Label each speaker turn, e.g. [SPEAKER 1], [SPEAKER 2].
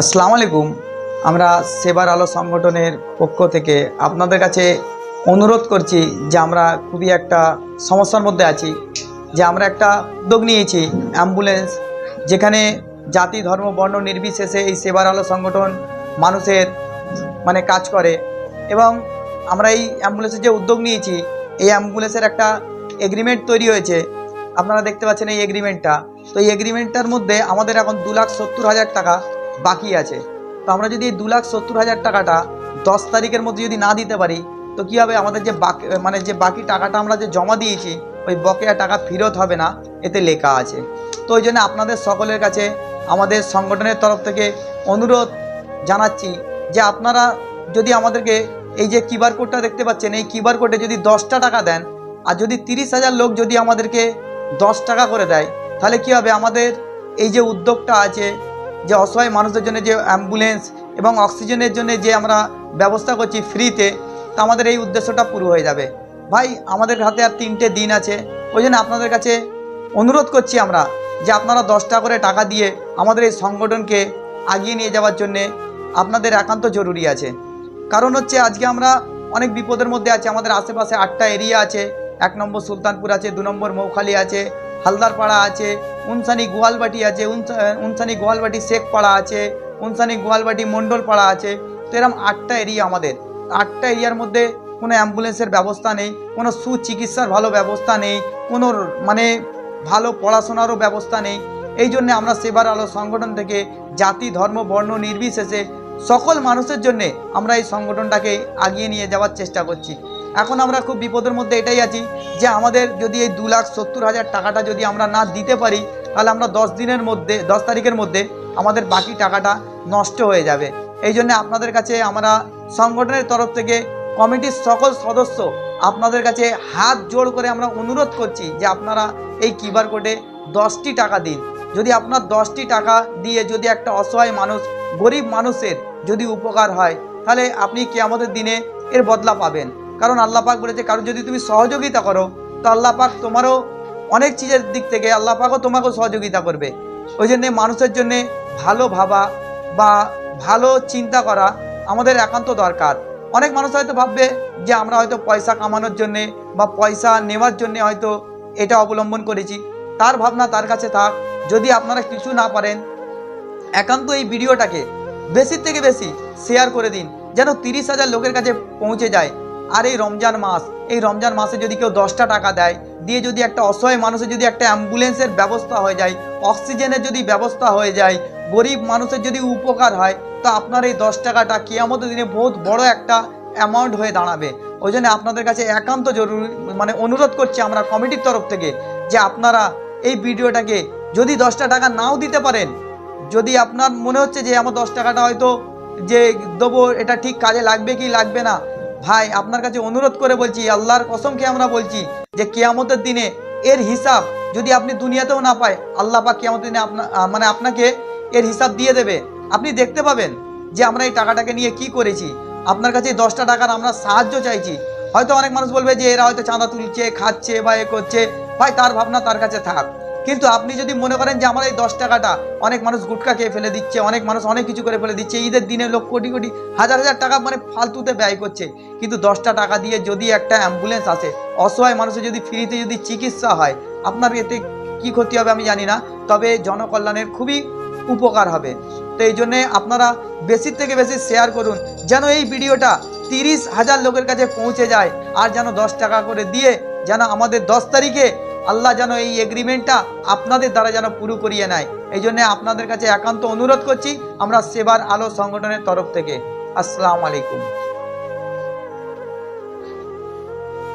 [SPEAKER 1] আসসালামু আলাইকুম। আমরা সেবার আলো সংগঠনের পক্ষ থেকে আপনাদের কাছে অনুরোধ করছি যে আমরা খুবই একটা সমস্যার মধ্যে আছি, যে আমরা একটা উদ্যোগ নিয়েছি, অ্যাম্বুলেন্স, যেখানে জাতি, ধর্ম, বর্ণ নির্বিশেষে এই সেবার আলো সংগঠন মানুষের মানে কাজ করে এবং আমরা এই অ্যাম্বুলেন্সের যে উদ্যোগ নিয়েছি, এই অ্যাম্বুলেন্সের একটা এগ্রিমেন্ট তৈরি হয়েছে। আপনারা দেখতে পাচ্ছেন এই এগ্রিমেন্টটা তো এই এগ্রিমেন্টটার মধ্যে আমাদের এখন দু লাখ সত্তর হাজার টাকা বাকি আছে। তো আমরা যদি এই দু লাখ সত্তর হাজার টাকাটা দশ তারিখের মধ্যে যদি না দিতে পারি, তো কী হবে? আমাদের যে বাকি মানে যে বাকি টাকাটা আমরা যে জমা দিয়েছি, ওই বকেয়া টাকা ফেরত হবে না, এতে লেখা আছে। তো ওই জন্য আপনাদের সকলের কাছে আমাদের সংগঠনের তরফ থেকে অনুরোধ জানাচ্ছি যে আপনারা যদি আমাদেরকে এই যে কিউআর কোডটা দেখতে পাচ্ছেন, এই কিউআর কোডে যদি দশটা টাকা দেন, আর যদি তিরিশ হাজার লোক যদি আমাদেরকে দশ টাকা করে দেয়, তাহলে কী হবে? আমাদের এই যে উদ্যোগটা আছে যে অসহায় মানুষদের জন্য যে অ্যাম্বুলেন্স এবং অক্সিজেনের জন্য যে আমরা ব্যবস্থা করছি ফ্রিতে তা আমাদের এই উদ্দেশ্যটা পুরো হয়ে যাবে। ভাই, আমাদের হাতে আর তিনটে দিন আছে। ওই জন্য আপনাদের কাছে অনুরোধ করছি আমরা যে আপনারা দশটা করে টাকা দিয়ে আমাদের এই সংগঠনকে আগিয়ে নিয়ে যাওয়ার জন্যে আপনাদের একান্ত জরুরি আছে। কারণ হচ্ছে আজকে আমরা অনেক বিপদের মধ্যে আছি। আমাদের আশেপাশে আটটা এরিয়া আছে। এক নম্বর সুলতানপুর আছে, দু নম্বর মৌখালি আছে হালদারপাড়া আছে, উনসানি গোয়ালবাটি আছে, উনসা- উনসানি গোয়ালবাটি শেখপাড়া আছে, উনসানি গোয়ালবাটি মণ্ডলপাড়া আছে। তো এরকম আটটা এরিয়া আমাদের। আটটা এরিয়ার মধ্যে কোনো অ্যাম্বুলেন্সের ব্যবস্থা নেই, কোনো সুচিকিৎসার ভালো ব্যবস্থা নেই, কোনো মানে ভালো পড়াশোনারও ব্যবস্থা নেই। এই জন্যে আমরা সেবার আলো সংগঠন থেকে জাতি, ধর্ম, বর্ণ নির্বিশেষে সকল মানুষের জন্যে আমরা এই সংগঠনটাকে আগিয়ে নিয়ে যাওয়ার চেষ্টা করছি। এখন আমরা খুব বিপদের মধ্যে এটাই আছি যে আমাদের যদি এই দু লাখ সত্তর হাজার টাকাটা যদি আমরা না দিতে পারি, তাহলে আমরা দশ দিনের মধ্যে, দশ তারিখের মধ্যে আমাদের বাকি টাকাটা নষ্ট হয়ে যাবে। এই জন্য আপনাদের কাছে আমরা সংগঠনের তরফ থেকে কমিটির সকল সদস্য আপনাদের কাছে হাত জোড় করে আমরা অনুরোধ করছি যে আপনারা এই কিউআর কোডে দশটি টাকা দিন। যদি আপনার দশটি টাকা দিয়ে যদি একটা অসহায় মানুষ, গরিব মানুষের যদি উপকার হয়, তাহলে আপনি কি আমাদের দিনে এর বদলা পাবেন। কারণ আল্লাহ পাক বলেছে, কারণ যদি তুমি সহযোগিতা করো, তো আল্লাহ পাক তোমারও অনেক চিজের দিক থেকে আল্লাহ পাকও তোমাকেও সহযোগিতা করবে। ওই জন্যে মানুষের জন্যে ভালো ভাবা বা ভালো চিন্তা করা আমাদের একান্ত দরকার। অনেক মানুষ হয়তো ভাববে যে আমরা হয়তো পয়সা কামানোর জন্যে বা পয়সা নেওয়ার জন্যে হয়তো এটা অবলম্বন করেছি। তার ভাবনা তার কাছে থাক। যদি আপনারা কিছু না পারেন, একান্ত এই ভিডিওটাকে বেশি থেকে বেশি শেয়ার করে দিন, যেন তিরিশ হাজার লোকের কাছে পৌঁছে যায়। আর এই রমজান মাস, এই রমজান মাসে যদি কেউ দশটা টাকা দেয়, দিয়ে যদি একটা অসহায় মানুষের যদি একটা অ্যাম্বুলেন্সের ব্যবস্থা হয়ে যায়, অক্সিজেনের যদি ব্যবস্থা হয়ে যায়, গরিব মানুষের যদি উপকার হয়, তো আপনার এই দশ টাকাটা কেয়ামতের দিনে বহুত বড় একটা অ্যামাউন্ট হয়ে দাঁড়াবে। ওই জন্য আপনাদের কাছে একান্ত জরুরি মানে অনুরোধ করছি আমরা কমিটির তরফ থেকে যে আপনারা এই ভিডিওটাকে যদি দশটা টাকা নাও দিতে পারেন, যদি আপনার মনে হচ্ছে যে আমার দশ টাকাটা হয়তো যে দেবো, এটা ঠিক কাজে লাগবে কি লাগবে না ভাই, আপনার কাছে অনুরোধ করে বলছি, আল্লাহর কসমকে আমরা বলছি যে কেয়ামতের দিনে এর হিসাব যদি আপনি দুনিয়াতেও না পায়, আল্লাহ পাক কেয়ামতের দিনে আপনার মানে আপনাকে এর হিসাব দিয়ে দেবে। আপনি দেখতে পাবেন যে আমরা এই টাকাটাকে নিয়ে কি করেছি। আপনার কাছে এই দশটা টাকার আমরা সাহায্য চাইছি। হয়তো অনেক মানুষ বলবে যে, এরা হয়তো চাঁদা তুলছে, খাচ্ছে বা এ করছে। ভাই, তার ভাবনা তার কাছে থাক। কিন্তু আপনি যদি মনে করেন যে আমার এই দশ টাকাটা অনেক মানুষ গুটকা খেয়ে ফেলে দিচ্ছে, অনেক মানুষ অনেক কিছু করে ফেলে দিচ্ছে, ঈদের দিনে লোক কোটি কোটি, হাজার হাজার টাকা মানে ফালতুতে ব্যয় করছে। কিন্তু দশটা টাকা দিয়ে যদি একটা অ্যাম্বুলেন্স আসে, অসহায় মানুষের যদি ফ্রিতে যদি চিকিৎসা হয়, আপনার এতে কি ক্ষতি হবে আমি জানি না, তবে জনকল্যাণের খুবই উপকার হবে। তো এই জন্যে আপনারা বেশি থেকে বেশি শেয়ার করুন, যেন এই ভিডিওটা তিরিশ হাজার লোকের কাছে পৌঁছে যায়, আর যেন দশ টাকা করে দিয়ে যেন আমাদের দশ তারিখে আল্লাহ যেন এই এগ্রিমেন্টটা আপনাদের দ্বারা যেন পুরো করিয়ে নেয়। এই জন্য আপনাদের কাছে একান্ত অনুরোধ করছি, আমরা সেবার আলো সংগঠনের তরফ থেকে। আসসালামু আলাইকুম।